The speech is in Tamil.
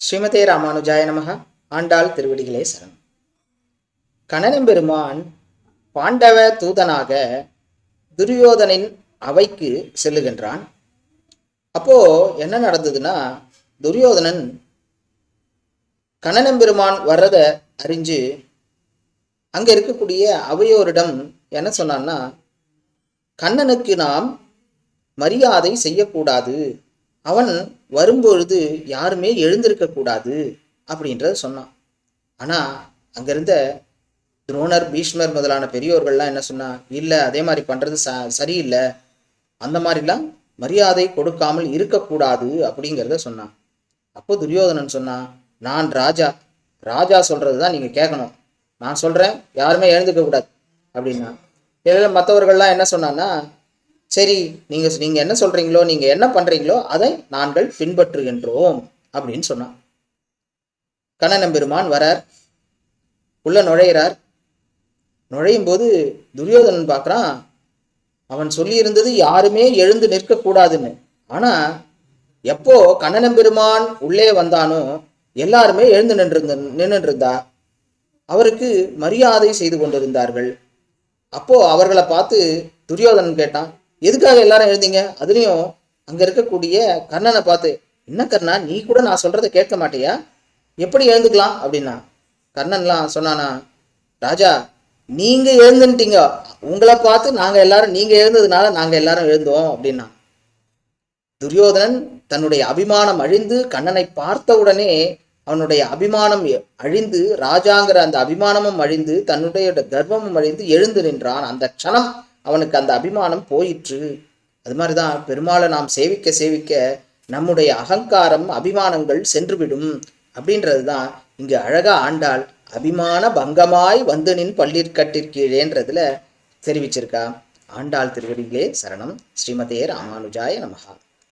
ஸ்ரீமதே ராமானுஜாய நமக. ஆண்டாள் திருவடிகளே சரணம். கணனம்பெருமான் பாண்டவ தூதனாக துரியோதனின் அவைக்கு செல்லுகின்றான். அப்போ என்ன நடந்ததுன்னா துரியோதனன் கணனம்பெருமான் வர்றத அறிஞ்சு அங்கே இருக்கக்கூடிய அவையோரிடம் என்ன சொன்னான்னா கண்ணனுக்கு நாம் மரியாதை செய்யக்கூடாது. அவன் வரும்பொழுது யாருமே எழுந்திருக்க கூடாது அப்படின்றத சொன்னான். ஆனா அங்கிருந்த துரோணர் பீஷ்மர் முதலான பெரியோர்கள்லாம் என்ன சொன்னா இல்லை அதே மாதிரி பண்றது ச சரியில்லை. அந்த மாதிரிலாம் மரியாதை கொடுக்காமல் இருக்கக்கூடாது அப்படிங்கிறத சொன்னான். அப்போ துரியோதனன் சொன்னான் நான் ராஜா. ராஜா சொல்றது தான் நீங்க கேட்கணும் நான் சொல்றேன் யாருமே எழுந்துக்க கூடாது அப்படின்னா. இதில் மற்றவர்கள்லாம் என்ன சொன்னான்னா சரி நீங்கள் நீங்கள் என்ன சொல்கிறீங்களோ நீங்கள் என்ன பண்ணுறீங்களோ அதை நாங்கள் பின்பற்றுகின்றோம் அப்படின்னு சொன்னான். கண்ணனம்பெருமான் வரார். உள்ள நுழையிறார். நுழையும் போது துரியோதனன் பார்க்குறான் அவன் சொல்லியிருந்தது யாருமே எழுந்து நிற்கக்கூடாதுன்னு. ஆனால் எப்போ கண்ணனம்பெருமான் உள்ளே வந்தானோ எல்லாருமே எழுந்து நின்றிருந்த நின்றுருந்தா அவருக்கு மரியாதை செய்து கொண்டிருந்தார்கள். அப்போ அவர்களை பார்த்து துரியோதனன் கேட்டான் எதுக்காக எல்லாரும் எழுந்தீங்க? அதுலயும் அங்க இருக்கக்கூடிய கர்ணனை பார்த்து என்ன கர்ணா நீ கூட நான் சொல்றதை கேட்க மாட்டியா? எப்படி எழுந்துக்கலாம்? அப்படின்னா கர்ணன்லாம் சொன்னானா ராஜா நீங்க எழுந்துட்டீங்க உங்களை பார்த்து நாங்க எல்லாரும் நீங்க எழுந்ததுனால நாங்க எல்லாரும் எழுந்தோம். அப்படின்னா துரியோதனன் தன்னுடைய அபிமானம் அழிந்து கண்ணனை பார்த்த உடனே அவனுடைய அபிமானம் அழிந்து ராஜாங்கிற அந்த அபிமானமும் அழிந்து தன்னுடைய கர்வமும் அழிந்து எழுந்து நின்றான். அந்த க்ஷணம் அவனுக்கு அந்த அபிமானம் போயிற்று. அது மாதிரி தான் பெருமாளை நாம் சேவிக்க சேவிக்க நம்முடைய அகங்காரம் அபிமானங்கள் சென்றுவிடும். அப்படின்றது தான் இங்கு அழகா ஆண்டாள் அபிமான பங்கமாய் வந்து நின் பள்ளிற்கட்டிற்கீழேன்றதுல தெரிவிச்சிருக்கா. ஆண்டாள் திருவடிகளே சரணம். ஸ்ரீமதே ராமானுஜாய நமகா